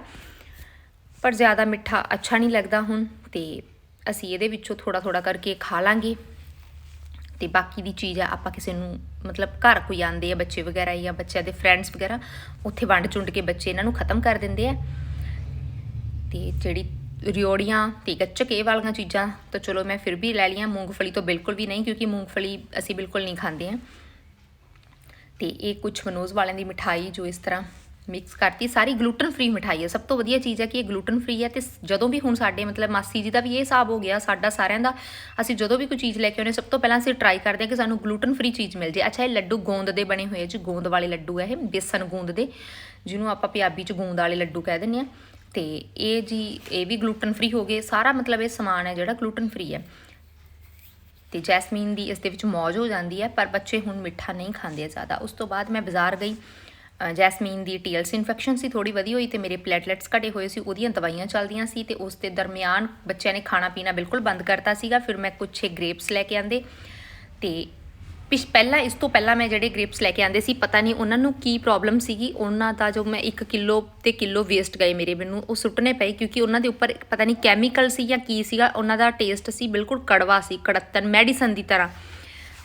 ਪਰ ਜ਼ਿਆਦਾ ਮਿੱਠਾ ਅੱਛਾ ਨਹੀਂ ਲੱਗਦਾ ਹੁਣ ਤੇ ਅਸੀਂ ਇਹਦੇ ਵਿੱਚੋਂ ਥੋੜਾ ਥੋੜਾ ਕਰਕੇ ਖਾ ਲਾਂਗੇ। ਤੇ ਬਾਕੀ ਦੀ ਚੀਜ਼ ਆ, ਆਪਾਂ ਕਿਸੇ ਨੂੰ ਮਤਲਬ ਘਰ ਕੋਈ ਆਂਦੇ ਆ ਬੱਚੇ ਵਗੈਰਾ ਜਾਂ ਬੱਚਿਆਂ ਦੇ ਫਰੈਂਡਸ ਵਗੈਰਾ, ਉੱਥੇ ਵੰਡ ਚੁੰਡ ਕੇ ਬੱਚੇ ਇਹਨਾਂ ਨੂੰ ਖਤਮ ਕਰ ਦਿੰਦੇ ਆ। ਤੇ ਜਿਹੜੀ ਰਿਓੜੀਆਂ ਤੇ ਗੱਚਕ ਇਹ ਵਾਲੀਆਂ ਚੀਜ਼ਾਂ, ਤਾਂ ਚਲੋ ਮੈਂ ਫਿਰ ਵੀ ਲੈ ਲਈਆਂ। ਮੂੰਗਫਲੀ ਤੋਂ ਬਿਲਕੁਲ ਵੀ ਨਹੀਂ, ਕਿਉਂਕਿ ਮੂੰਗਫਲੀ ਅਸੀਂ ਬਿਲਕੁਲ ਨਹੀਂ ਖਾਂਦੇ ਹਾਂ ਤੇ ਇਹ ਕੁਝ ਮਨੋਜ਼ ਵਾਲਿਆਂ ਦੀ ਮਿਠਾਈ ਜੋ ਇਸ ਤਰ੍ਹਾਂ ਮਿਕਸ ਕਰਤੀ, ਸਾਰੀ ਗਲੂਟਨ ਫ੍ਰੀ ਮਿਠਾਈ ਹੈ। ਸਭ ਤੋਂ ਵਧੀਆ ਚੀਜ਼ ਹੈ ਕਿ ਇਹ ਗਲੂਟਨ ਫ੍ਰੀ ਹੈ ਤੇ ਜਦੋਂ ਵੀ ਹੁਣ ਸਾਡੇ ਮਤਲਬ ਮਾਸੀ ਜੀ ਦਾ ਵੀ ਇਹ ਹਿਸਾਬ ਹੋ ਗਿਆ, ਸਾਡਾ ਸਾਰਿਆਂ ਦਾ, ਅਸੀਂ ਜਦੋਂ ਵੀ ਕੋਈ ਚੀਜ਼ ਲੈ ਕੇ ਆਉਂਦੇ ਸਭ ਤੋਂ ਪਹਿਲਾਂ ਅਸੀਂ ਟਰਾਈ ਕਰਦੇ ਹਾਂ ਕਿ ਸਾਨੂੰ ਗਲੂਟਨ ਫ੍ਰੀ ਚੀਜ਼ ਮਿਲ ਜੇ। ਅੱਛਾ, ਇਹ ਲੱਡੂ ਗੋਂਦ ਦੇ ਬਣੇ ਹੋਏ ਆ ਜੀ, ਗੋਂਦ ਵਾਲੇ ਲੱਡੂ ਹੈ ਇਹ, ਬੇਸਨ ਗੋਂਦ ਦੇ, ਜਿਹਨੂੰ ਆਪਾਂ ਪੰਜਾਬੀ ਚ ਗੋਂਦ ਵਾਲੇ ਲੱਡੂ ਕਹਿ ਦਿੰਦੇ ਆ ਤੇ ਇਹ ਜੀ, ਇਹ ਵੀ ਗਲੂਟਨ ਫ੍ਰੀ ਹੋ ਗਏ। ਸਾਰਾ ਮਤਲਬ ਇਹ ਸਮਾਨ ਹੈ ਜਿਹੜਾ ਗਲੂਟਨ ਫ੍ਰੀ ਹੈ। ਤੇ ਜੈਸਮੀਨ ਦੀ ਇਸ ਦੇ ਵਿੱਚ ਮੌਜ ਹੋ ਜਾਂਦੀ ਹੈ, ਪਰ ਬੱਚੇ ਹੁਣ ਮਿੱਠਾ ਨਹੀਂ ਖਾਂਦੇ ਜ਼ਿਆਦਾ। ਉਸ ਤੋਂ ਬਾਅਦ ਮੈਂ ਬਾਜ਼ਾਰ ਗਈ। ਜੈਸਮੀਨ ਦੀ ਟੀਐਲਸੀ ਇਨਫੈਕਸ਼ਨ ਸੀ ਥੋੜੀ ਵਧੀ ਹੋਈ ਤੇ ਮੇਰੇ ਪਲੇਟਲੈਟਸ ਘਟੇ ਹੋਏ ਸੀ, ਉਹਦੀਆਂ ਦਵਾਈਆਂ ਚੱਲਦੀਆਂ ਸੀ ਤੇ ਉਸ ਦੇ ਦਰਮਿਆਨ ਬੱਚਿਆਂ ਨੇ ਖਾਣਾ ਪੀਣਾ ਬਿਲਕੁਲ ਬੰਦ ਕਰਤਾ ਸੀਗਾ, ਫਿਰ ਮੈਂ ਕੁਛ ਗ੍ਰੇਪਸ ਲੈ ਕੇ ਆਂਦੇ ਤੇ ਪਿਛ ਪਹਿਲਾਂ, ਇਸ ਤੋਂ ਪਹਿਲਾਂ ਮੈਂ ਜਿਹੜੇ ਗ੍ਰੇਪਸ ਲੈ ਕੇ ਆਂਦੇ ਸੀ, ਪਤਾ ਨਹੀਂ ਉਹਨਾਂ ਨੂੰ ਕੀ ਪ੍ਰੋਬਲਮ ਸੀਗੀ, ਉਹਨਾਂ ਦਾ ਜੋ ਮੈਂ 1 ਕਿਲੋ ਤੇ ਕਿਲੋ ਵੇਸਟ ਗਏ ਮੇਰੇ ਮੈਨੂੰ, ਉਹ ਸੁੱਟਣੇ ਪਏ ਕਿਉਂਕਿ ਉਹਨਾਂ ਦੇ ਉੱਪਰ ਪਤਾ ਨਹੀਂ ਕੈਮੀਕਲ ਸੀ ਜਾਂ ਕੀ ਸੀਗਾ, ਉਹਨਾਂ ਦਾ ਟੇਸਟ ਸੀ ਬਿਲਕੁਲ ਕੜਵਾ ਸੀ ਕੜੱਤਨ ਮੈਡੀਸਨ ਦੀ ਤਰ੍ਹਾਂ,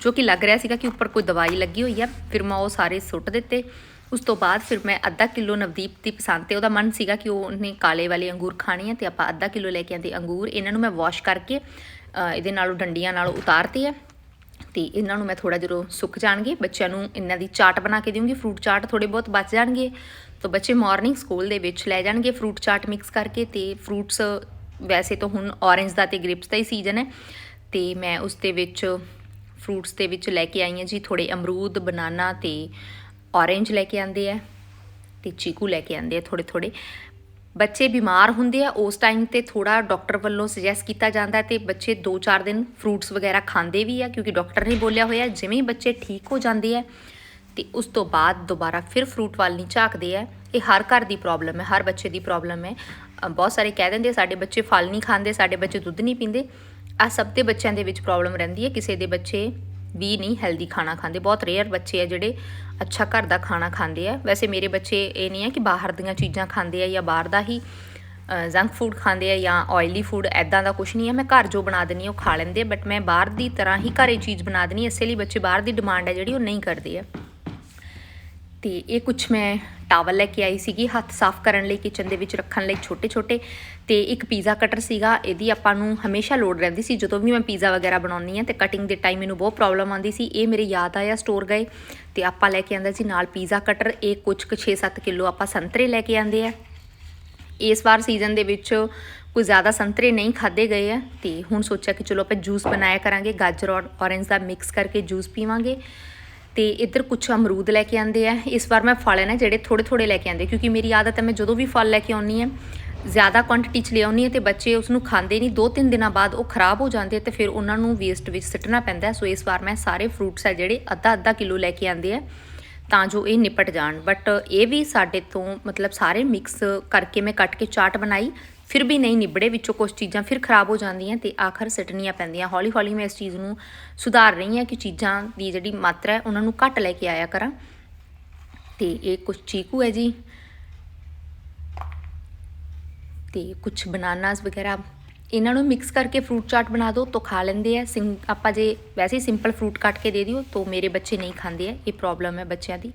ਜੋ ਕਿ ਲੱਗ ਰਿਹਾ ਸੀਗਾ ਕਿ ਉੱਪਰ ਕੋਈ ਦਵਾਈ ਲੱਗੀ ਹੋਈ ਆ, ਫਿਰ ਮੈਂ ਉਹ ਸਾਰੇ ਸੁੱਟ ਦਿੱਤੇ। ਉਸ ਤੋਂ ਬਾਅਦ ਫਿਰ ਮੈਂ ਅੱਧਾ ਕਿਲੋ ਨਵਦੀਪ ਦੀ ਪਸੰਦ ਤੇ ਉਹਦਾ ਮਨ ਸੀਗਾ ਕਿ ਉਹਨੇ ਕਾਲੇ ਵਾਲੇ ਅੰਗੂਰ ਖਾਣੇ ਆ ਤੇ ਆਪਾਂ ਅੱਧਾ ਕਿਲੋ ਲੈ ਕੇ ਆਂਦੇ ਅੰਗੂਰ। ਇਹਨਾਂ ਨੂੰ ਮੈਂ ਵਾਸ਼ ਕਰਕੇ ਇਹਦੇ ਨਾਲੋਂ ਡੰਡੀਆਂ ਨਾਲੋਂ ਉਤਾਰਤੇ ਆ ਤੇ ਇਹਨਾਂ ਨੂੰ ਮੈਂ ਥੋੜਾ ਜਦੋਂ ਸੁੱਕ ਜਾਣਗੇ, ਬੱਚਿਆਂ ਨੂੰ ਇਹਨਾਂ ਦੀ ਚਾਟ ਬਣਾ ਕੇ ਦੇਵਾਂਗੀ ਫਰੂਟ ਚਾਟ ਥੋੜੇ ਬਹੁਤ ਬਚ ਜਾਣਗੇ। ਤਾਂ ਬੱਚੇ ਮਾਰਨਿੰਗ ਸਕੂਲ ਦੇ ਵਿੱਚ ਲੈ ਜਾਣਗੇ ਫਰੂਟ ਚਾਟ ਮਿਕਸ ਕਰਕੇ ਤੇ ਫਰੂਟਸ ਵੈਸੇ ਤਾਂ ਹੁਣ ਔਰੇਂਜ ਦਾ ਤੇ ਗ੍ਰੇਪਸ ਦਾ ਹੀ ਸੀਜ਼ਨ ਹੈ। ਤੇ ਮੈਂ ਉਸ ਦੇ ਵਿੱਚ ਫਰੂਟਸ ਦੇ ਵਿੱਚ ਲੈ ਕੇ ਆਈ ਹਾਂ ਜੀ ਥੋੜੇ ਅਮਰੂਦ, ਬਨਾਨਾ ਤੇ ਔਰੇਂਜ ਲੈ ਕੇ ਆਂਦੇ ਆ ਤੇ ਚੀਕੂ ਲੈ ਕੇ ਆਂਦੇ ਆ ਥੋੜੇ ਥੋੜੇ ਬੱਚੇ ਬਿਮਾਰ ਹੁੰਦੇ ਆ, ਉਸ ਟਾਈਮ ਤੇ ਥੋੜਾ ਡਾਕਟਰ ਵੱਲੋਂ ਸੁਜੈਸਟ ਕੀਤਾ ਜਾਂਦਾ ਹੈ ਤੇ ਬੱਚੇ 2-4 ਦਿਨ ਫਰੂਟਸ ਵਗੈਰਾ ਖਾਂਦੇ ਵੀ ਆ ਕਿਉਂਕਿ ਡਾਕਟਰ ਨੇ ਬੋਲਿਆ ਹੋਇਆ ਜਿਵੇਂ ਹੀ ਬੱਚੇ ਠੀਕ ਹੋ ਜਾਂਦੇ ਆ ਤੇ ਉਸ ਤੋਂ ਬਾਅਦ ਦੁਬਾਰਾ ਫਿਰ ਫਰੂਟ ਵੱਲ ਨਹੀਂ ਝਾਕਦੇ ਆ। ਇਹ ਹਰ ਘਰ ਦੀ ਪ੍ਰੋਬਲਮ ਹੈ, ਹਰ ਬੱਚੇ ਦੀ ਪ੍ਰੋਬਲਮ ਹੈ। ਬਹੁਤ ਸਾਰੇ ਕਹਿ ਦਿੰਦੇ ਸਾਡੇ ਬੱਚੇ ਫਲ ਨਹੀਂ ਖਾਂਦੇ, ਸਾਡੇ ਬੱਚੇ ਦੁੱਧ ਨਹੀਂ ਪੀਂਦੇ। ਆ ਸਭ ਦੇ ਬੱਚਿਆਂ ਦੇ ਵਿੱਚ ਪ੍ਰੋਬਲਮ ਰਹਿੰਦੀ ਹੈ, ਕਿਸੇ ਦੇ ਬੱਚੇ ਵੀ ਨਹੀਂ ਹੈਲਦੀ ਖਾਣਾ ਖਾਂਦੇ। ਬਹੁਤ ਰੇਅਰ ਬੱਚੇ ਆ ਜਿਹੜੇ ਅੱਛਾ ਘਰ ਦਾ ਖਾਣਾ ਖਾਂਦੇ ਆ। ਵੈਸੇ ਮੇਰੇ ਬੱਚੇ ਇਹ ਨਹੀਂ ਹੈ ਕਿ ਬਾਹਰ ਦੀਆਂ ਚੀਜ਼ਾਂ ਖਾਂਦੇ ਆ ਜਾਂ ਬਾਹਰ ਦਾ ਹੀ ਜੰਕ ਫੂਡ ਖਾਂਦੇ ਆ ਜਾਂ ਆਇਲੀ ਫੂਡ ਐਦਾਂ ਦਾ ਕੁਝ ਨਹੀਂ ਹੈ ਮੈਂ ਘਰ ਜੋ ਬਣਾ ਦਿੰਦੀ ਉਹ ਖਾ ਲੈਂਦੇ ਬਟ ਮੈਂ ਬਾਹਰ ਦੀ ਤਰ੍ਹਾਂ ਹੀ ਘਰੇ ਚੀਜ਼ ਬਣਾ ਦਿੰਦੀ ਹਾਂ, ਇਸੇ ਲਈ ਬੱਚੇ ਬਾਹਰ ਦੀ ਡਿਮਾਂਡ ਹੈ ਜਿਹੜੀ ਉਹ ਨਹੀਂ ਕਰਦੇ ਆ। ਤੇ ਇਹ ਕੁਝ ਮੈਂ ਟਾਵਲ ਲੈ ਕੇ ਆਈ ਸੀਗੀ, ਹੱਥ ਸਾਫ਼ ਕਰਨ ਲਈ ਕਿਚਨ ਦੇ ਵਿੱਚ ਰੱਖਣ ਲਈ ਛੋਟੇ ਛੋਟੇ ਤੇ ਇੱਕ ਪੀਜ਼ਾ ਕਟਰ ਸੀਗਾ, ਇਹਦੀ ਆਪਾਂ ਨੂੰ ਹਮੇਸ਼ਾ ਲੋੜ ਰਹਿੰਦੀ ਸੀ। ਜਦੋਂ ਵੀ ਮੈਂ ਪੀਜ਼ਾ ਵਗੈਰਾ ਬਣਾਉਣੀ ਆ ਤੇ ਕਟਿੰਗ ਦੇ ਟਾਈਮ ਮੈਨੂੰ ਬਹੁਤ ਪ੍ਰੋਬਲਮ ਆਉਂਦੀ ਸੀ। ਇਹ ਮੇਰੇ ਯਾਦ ਆਇਆ ਸਟੋਰ ਗਏ ਤੇ ਆਪਾਂ ਲੈ ਕੇ ਆਂਦਾ ਸੀ ਨਾਲ ਪੀਜ਼ਾ ਕਟਰ ਇਹ ਕੁਝ ਕੁ 6-7 ਕਿਲੋ ਆਪਾਂ ਸੰਤਰੇ ਲੈ ਕੇ ਆਂਦੇ ਆ। ਇਸ ਵਾਰ ਸੀਜ਼ਨ ਦੇ ਵਿੱਚ ਕੋਈ ਜ਼ਿਆਦਾ ਸੰਤਰੇ ਨਹੀਂ ਖਾਦੇ ਗਏ ਆ ਤੇ ਹੁਣ ਸੋਚਿਆ ਕਿ ਚਲੋ ਆਪਾਂ ਜੂਸ ਬਣਾਇਆ ਕਰਾਂਗੇ, ਗਾਜਰ ਔਰ ਔਰੇਂਜ ਦਾ ਮਿਕਸ ਕਰਕੇ ਜੂਸ ਪੀਵਾਂਗੇ। ਤੇ ਇੱਧਰ ਕੁਝ ਅਮਰੂਦ ਲੈ ਕੇ ਆਂਦੇ ਆ। ਇਸ ਵਾਰ ਮੈਂ ਫਲ ਨੇ ਜਿਹੜੇ ਥੋੜੇ ਥੋੜੇ ਲੈ ਕੇ ਆਂਦੇ ਕਿਉਂਕਿ ਮੇਰੀ ਆਦਤ ਹੈ, ਮੈਂ ਜਦੋਂ ਵੀ ਫਲ ਲੈ ਕੇ ਆਉਣੀ ਹੈ, ਜ਼ਿਆਦਾ ਕੁਆਂਟੀਟੀ ਚ ਲੈ ਆਉਣੀ ਹੈ ਤੇ ਬੱਚੇ ਉਸ ਨੂੰ ਖਾਂਦੇ ਨਹੀਂ। ਦੋ ਤਿੰਨ ਦਿਨਾਂ ਬਾਅਦ ਉਹ ਖਰਾਬ ਹੋ ਜਾਂਦੇ ਤੇ ਫਿਰ ਉਹਨਾਂ ਨੂੰ ਵੇਸਟ ਵਿੱਚ ਸਿੱਟਣਾ ਪੈਂਦਾ ਸੋ ਇਸ ਵਾਰ ਮੈਂ ਸਾਰੇ ਫਰੂਟਸ ਆ ਜਿਹੜੇ ਅੱਧਾ ਅੱਧਾ ਕਿਲੋ ਲੈ ਕੇ ਆਂਦੇ ਆ, ਤਾਂ ਜੋ ਇਹ ਨਿਪਟ ਜਾਣ। ਬਟ ਇਹ ਵੀ ਸਾਡੇ ਤੋਂ ਮਤਲਬ ਸਾਰੇ ਮਿਕਸ ਕਰਕੇ ਮੈਂ ਕੱਟ ਕੇ ਚਾਟ ਬਣਾਈ। ਫਿਰ ਵੀ ਨਹੀਂ ਨਿਬੜੇ, ਵਿੱਚੋਂ ਕੁਝ ਚੀਜ਼ਾਂ ਫਿਰ ਖਰਾਬ ਹੋ ਜਾਂਦੀਆਂ ਤੇ ਆਖਰ ਸਿੱਟਣੀਆਂ ਪੈਂਦੀਆਂ। ਹੌਲੀ ਹੌਲੀ ਮੈਂ ਇਸ ਚੀਜ਼ ਨੂੰ ਸੁਧਾਰ ਰਹੀ ਹਾਂ ਕਿ ਚੀਜ਼ਾਂ ਦੀ ਜਿਹੜੀ ਮਾਤਰਾ ਹੈ, ਉਹਨਾਂ ਨੂੰ ਘੱਟ ਲੈ ਕੇ ਆਇਆ ਕਰਾਂ। ਤੇ ਇਹ ਕੁਝ ਚੀਕੂ ਹੈ ਜੀ। ਤੇ ਕੁਝ ਬਨਾਨਾਸ ਵਗੈਰਾ, ਇਹਨਾਂ ਨੂੰ ਮਿਕਸ ਕਰਕੇ ਫਰੂਟ ਚਾਟ ਬਣਾ ਦਿਓ ਤਾਂ ਖਾ ਲੈਂਦੇ ਆ। ਸਿੰ, ਆਪਾਂ ਜੇ ਵੈਸੇ ਹੀ ਸਿੰਪਲ ਫਰੂਟ ਕੱਟ ਕੇ ਦੇ ਦਿਓ, ਤਾਂ ਮੇਰੇ ਬੱਚੇ ਨਹੀਂ ਖਾਂਦੇ ਆ, ਇਹ ਪ੍ਰੋਬਲਮ ਹੈ ਬੱਚਿਆਂ ਦੀ।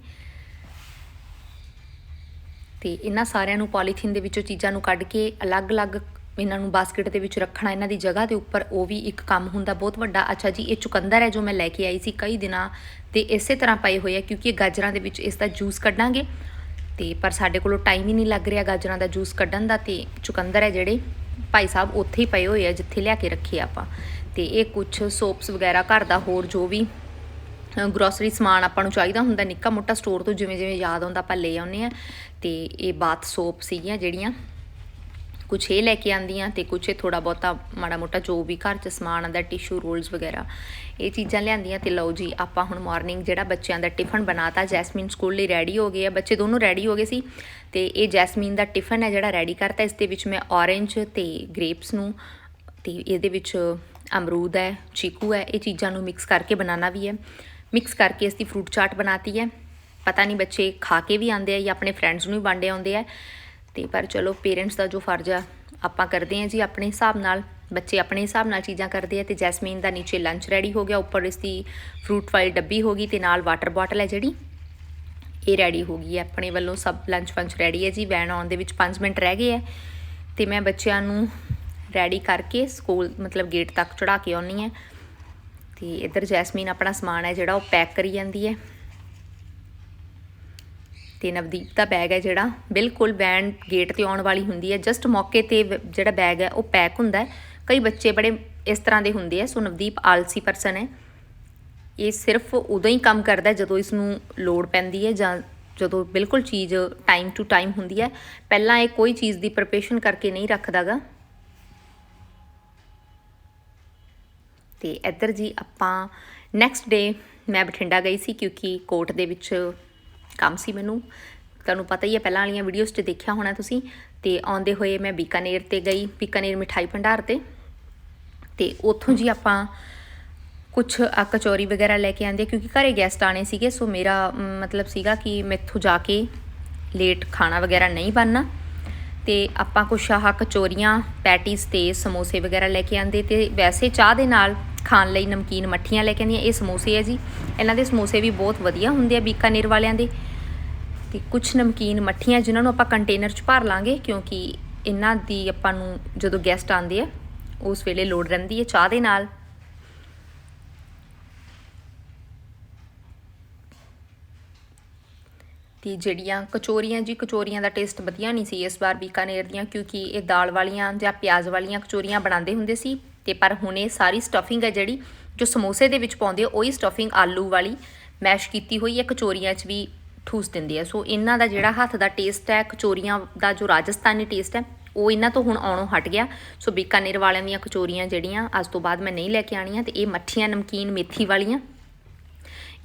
ਤੇ ਇਹਨਾਂ ਸਾਰਿਆਂ ਨੂੰ ਪੋਲੀਥੀਨ ਦੇ ਵਿੱਚੋਂ ਚੀਜ਼ਾਂ ਨੂੰ ਕੱਢ ਕੇ ਅਲੱਗ-ਅਲੱਗ ਇਹਨਾਂ ਨੂੰ ਬਾਸਕਟ ਦੇ ਵਿੱਚ ਰੱਖਣਾ, ਇਹਨਾਂ ਦੀ ਜਗ੍ਹਾ ਦੇ ਉੱਪਰ ਉਹ ਵੀ ਇੱਕ ਕੰਮ ਹੁੰਦਾ ਬਹੁਤ ਵੱਡਾ। ਅੱਛਾ ਜੀ, ਇਹ ਚੁਕੰਦਰ ਹੈ ਜੋ ਮੈਂ ਲੈ ਕੇ ਆਈ ਸੀ ਕਈ ਦਿਨਾਂ ਤੇ ਇਸੇ ਤਰ੍ਹਾਂ ਪਏ ਹੋਏ ਆ ਕਿਉਂਕਿ ਇਹ ਗਾਜਰਾਂ ਦੇ ਵਿੱਚ ਇਸ ਦਾ ਜੂਸ ਕੱਢਾਂਗੇ। ਤੇ ਪਰ ਸਾਡੇ ਕੋਲੋਂ ਟਾਈਮ ਹੀ ਨਹੀਂ ਲੱਗ ਰਿਹਾ ਗਾਜਰਾਂ ਦਾ ਜੂਸ ਕੱਢਣ ਦਾ ਤੇ ਚੁਕੰਦਰ ਹੈ ਜਿਹੜੇ ਭਾਈ ਸਾਹਿਬ ਉੱਥੇ ਹੀ ਪਏ ਹੋਏ ਆ ਜਿੱਥੇ ਲਿਆ ਕੇ ਰੱਖੇ ਆਪਾਂ। ਤੇ ਇਹ ਕੁਝ ਸੋਪਸ ਵਗੈਰਾ ਘਰ ਦਾ ਹੋਰ ਜੋ ਵੀ ਗਰੋਸਰੀ ਸਮਾਨ ਆਪਾਂ ਨੂੰ ਚਾਹੀਦਾ ਹੁੰਦਾ, ਨਿੱਕਾ ਮੋਟਾ ਸਟੋਰ ਤੋਂ ਜਿਵੇਂ ਜਿਵੇਂ ਯਾਦ ਆਉਂਦਾ ਆਪਾਂ ਲੈ ਆਉਂਦੇ ਆ ਤੇ ਇਹ ਬਾਥ ਸੋਪ ਸੀਗੀਆਂ ਜਿਹੜੀਆਂ, ਕੁਛ ਇਹ ਲੈ ਕੇ ਆਂਦੀਆਂ ਤੇ ਕੁਛ ਇਹ ਥੋੜਾ ਬਹੁਤਾ, ਮਾੜਾ ਮੋਟਾ ਜੋ ਵੀ ਘਰ 'ਚ ਸਮਾਨ ਆਂਦਾ ਟਿਸ਼ੂ ਰੋਲਸ ਵਗੈਰਾ, ਇਹ ਚੀਜ਼ਾਂ ਲਿਆਂਦੀਆਂ ਤੇ ਲਓ ਜੀ, ਆਪਾਂ ਹੁਣ ਮਾਰਨਿੰਗ ਜਿਹੜਾ ਬੱਚਿਆਂ ਦਾ ਟਿਫਨ ਬਣਾਤਾ, ਜੈਸਮੀਨ ਸਕੂਲ ਲਈ ਰੈਡੀ ਹੋ ਗਏ ਆ, ਬੱਚੇ ਦੋਨੋਂ ਰੈਡੀ ਹੋ ਗਏ ਸੀ ਤੇ ਇਹ ਜੈਸਮੀਨ ਦਾ ਟਿਫਨ ਹੈ ਜਿਹੜਾ ਰੈਡੀ ਕਰਤਾ, ਇਸ ਦੇ ਵਿੱਚ ਮੈਂ ਔਰੇਂਜ ਤੇ ਗ੍ਰੇਪਸ ਨੂੰ ਤੇ ਇਹਦੇ ਵਿੱਚ ਅਮਰੂਦ ਹੈ, ਚੀਕੂ ਹੈ, ਇਹ ਚੀਜ਼ਾਂ ਨੂੰ ਮਿਕਸ ਕਰਕੇ ਬਣਾਉਣਾ ਵੀ ਹੈ। ਮਿਕਸ ਕਰਕੇ ਇਸ ਦੀ ਫਰੂਟ ਚਾਟ ਬਣਾਤੀ ਹੈ। ਪਤਾ ਨਹੀਂ ਬੱਚੇ ਖਾ ਕੇ ਵੀ ਆਉਂਦੇ ਆ ਜਾਂ ਆਪਣੇ ਫਰੈਂਡਸ ਨੂੰ ਵੀ ਵੰਡੇ ਆਉਂਦੇ ਆ। ਤੇ ਪਰ ਚਲੋ ਪੇਰੈਂਟਸ ਦਾ ਜੋ ਫਰਜ਼ ਆ, ਆਪਾਂ ਕਰਦੇ ਹਾਂ ਜੀ ਆਪਣੇ ਹਿਸਾਬ ਨਾਲ। ਬੱਚੇ ਆਪਣੇ ਹਿਸਾਬ ਨਾਲ ਚੀਜ਼ਾਂ ਕਰਦੇ ਆ ਤੇ ਜੈਸਮੀਨ ਦਾ ਨੀਚੇ ਲੰਚ ਰੈਡੀ ਹੋ ਗਿਆ, ਉੱਪਰ ਇਸ ਦੀ ਫਰੂਟ ਵਾਲੀ ਡੱਬੀ ਹੋ ਗਈ ਤੇ ਨਾਲ ਵਾਟਰ ਬੋਟਲ ਹੈ ਜਿਹੜੀ। ਇਹ ਰੈਡੀ ਹੋ ਗਈ ਹੈ, ਆਪਣੇ ਵੱਲੋਂ ਸਭ ਲੰਚ ਫੰਚ ਰੈਡੀ ਹੈ ਜੀ। ਵੈਨ ਆਉਣ ਦੇ ਵਿੱਚ 5 ਮਿੰਟ ਰਹਿ ਗਏ ਹੈ ਤੇ ਮੈਂ ਬੱਚਿਆਂ ਨੂੰ ਰੈਡੀ ਕਰਕੇ ਸਕੂਲ ਮਤਲਬ ਗੇਟ ਤੱਕ ਚੜਾ ਕੇ ਆਉਣੀ ਹੈ। ਤੇ ਇੱਧਰ ਜੈਸਮੀਨ ਆਪਣਾ ਸਮਾਨ ਹੈ ਜਿਹੜਾ ਉਹ ਪੈਕ ਕਰੀ ਜਾਂਦੀ ਹੈ। ਤੇ ਨਵਦੀਪ ਦਾ ਬੈਗ ਹੈ ਜਿਹੜਾ, ਬਿਲਕੁਲ ਬੈਂਡ ਗੇਟ ਤੇ ਆਉਣ ਵਾਲੀ ਹੁੰਦੀ ਹੈ। ਜਸਟ ਮੌਕੇ ਤੇ ਜਿਹੜਾ ਬੈਗ ਹੈ ਉਹ ਪੈਕ ਹੁੰਦਾ ਹੈ। ਕਈ ਬੱਚੇ ਬੜੇ ਇਸ ਤਰ੍ਹਾਂ ਦੇ ਹੁੰਦੇ ਆ, ਸੋ ਨਵਦੀਪ ਆਲਸੀ ਪਰਸਨ ਹੈ। ਇਹ ਸਿਰਫ ਉਦੋਂ ਹੀ ਕੰਮ ਕਰਦਾ ਜਦੋਂ ਇਸ ਨੂੰ ਲੋੜ ਪੈਂਦੀ ਹੈ ਜਾਂ ਜਦੋਂ ਬਿਲਕੁਲ ਚੀਜ਼ ਟਾਈਮ ਟੂ ਟਾਈਮ ਹੁੰਦੀ ਹੈ। ਪਹਿਲਾਂ ਇਹ ਕੋਈ ਚੀਜ਼ ਦੀ ਪ੍ਰਿਪਰੇਸ਼ਨ ਕਰਕੇ ਨਹੀਂ ਰੱਖਦਾਗਾ। ਤੇ ਇੱਧਰ ਜੀ ਆਪਾਂ ਨੈਕਸਟ ਡੇ ਮੈਂ ਬਠਿੰਡਾ ਗਈ ਸੀ ਕਿਉਂਕਿ ਕੋਰਟ ਦੇ ਵਿੱਚ ਕੰਮ ਸੀ ਮੈਨੂੰ। ਤੁਹਾਨੂੰ ਪਤਾ ਹੀ ਹੈ, ਪਹਿਲਾਂ ਵਾਲੀਆਂ ਵੀਡੀਓਜ਼ 'ਚ ਦੇਖਿਆ ਹੋਣਾ ਤੁਸੀਂ। ਤੇ ਆਉਂਦੇ ਹੋਏ ਮੈਂ ਬੀਕਾਨੇਰ ਤੇ ਗਈ, ਬੀਕਾਨੇਰ ਮਿਠਾਈ ਭੰਡਾਰ ਤੇ। ਤੇ ਉੱਥੋਂ ਜੀ ਆਪਾਂ ਕੁਝ ਆ ਕਚੌਰੀ ਵਗੈਰਾ ਲੈ ਕੇ ਆਂਦੇ, ਕਿਉਂਕਿ ਘਰੇ ਗੈਸਟ ਆਣੇ ਸੀਗੇ, ਸੋ ਮੇਰਾ, ਮਤਲਬ ਸੀਗਾ ਕਿ ਮੈਥੋਂ ਜਾ ਕੇ ਲੇਟ ਖਾਣਾ ਵਗੈਰਾ ਨਹੀਂ ਬਣਨਾ। ਤੇ ਆਪਾਂ ਕੁਛ ਆਹ ਕਚੋਰੀਆਂ ਪੈਟੀਜ਼ ਤੇ ਸਮੋਸੇ ਵਗੈਰਾ ਲੈ ਕੇ ਆਂਦੇ ਤੇ ਵੈਸੇ ਚਾਹ ਦੇ ਨਾਲ ਖਾਣ ਲਈ ਨਮਕੀਨ ਮੱਠੀਆਂ ਲੈ ਕੇ ਆਂਦੀਆਂ, ਇਹ ਸਮੋਸੇ ਹੈ ਜੀ। ਇਹਨਾਂ ਦੇ ਸਮੋਸੇ ਵੀ ਬਹੁਤ ਵਧੀਆ ਹੁੰਦੇ ਆ ਬੀਕਾਨੇਰ ਵਾਲਿਆਂ ਦੇ। ਤੇ ਕੁਝ ਨਮਕੀਨ ਮੱਠੀਆਂ ਜਿਨ੍ਹਾਂ ਨੂੰ ਆਪਾਂ ਕੰਟੇਨਰ 'ਚ ਭਰ ਲਾਂਗੇ, ਕਿਉਂਕਿ ਇਹਨਾਂ ਦੀ ਆਪਾਂ ਨੂੰ ਜਦੋਂ ਗੈਸਟ ਆਉਂਦੇ ਆ, ਉਸ ਵੇਲੇ ਲੋੜ ਰਹਿੰਦੀ ਹੈ ਚਾਹ ਦੇ ਨਾਲ। ਤੇ ਜਿਹੜੀਆਂ ਕਚੋਰੀਆਂ ਜੀ, ਕਚੋਰੀਆਂ ਦਾ ਟੇਸਟ ਵਧੀਆ ਨਹੀਂ ਸੀ ਇਸ ਵਾਰ ਬੀਕਾਨੇਰ ਦੀਆਂ, ਕਿਉਂਕਿ ਇਹ ਦਾਲ ਵਾਲੀਆਂ ਜਾਂ ਪਿਆਜ਼ ਵਾਲੀਆਂ ਕਚੋਰੀਆਂ ਬਣਾਉਂਦੇ ਹੁੰਦੇ ਸੀ ਤੇ ਪਰ ਹੁਣ ਇਹ ਸਾਰੀ ਸਟਫਿੰਗ ਹੈ ਜਿਹੜੀ ਜੋ ਸਮੋਸੇ ਦੇ ਵਿੱਚ ਪਾਉਂਦੇ ਆ, ਉਹੀ ਸਟਫਿੰਗ ਆਲੂ ਵਾਲੀ ਮੈਸ਼ ਕੀਤੀ ਹੋਈ ਹੈ, ਕਚੋਰੀਆਂ 'ਚ ਵੀ ਠੂਸ ਦਿੰਦੇ ਆ। ਸੋ ਇਹਨਾਂ ਦਾ ਜਿਹੜਾ ਹੱਥ ਦਾ ਟੇਸਟ ਹੈ, ਕਚੋਰੀਆਂ ਦਾ ਜੋ ਰਾਜਸਥਾਨੀ ਟੇਸਟ ਹੈ, ਉਹ ਇਹਨਾਂ ਤੋਂ ਹੁਣ ਆਉਣੋਂ ਹਟ ਗਿਆ। ਸੋ ਬੀਕਾਨੇਰ ਵਾਲਿਆਂ ਦੀਆਂ ਕਚੋਰੀਆਂ ਜਿਹੜੀਆਂ, ਅੱਜ ਤੋਂ ਬਾਅਦ ਮੈਂ ਨਹੀਂ ਲੈ ਕੇ ਆਣੀਆਂ ਤੇ ਇਹ ਮੱਠੀਆਂ, ਨਮਕੀਨ, ਮੇਥੀ ਵਾਲੀਆਂ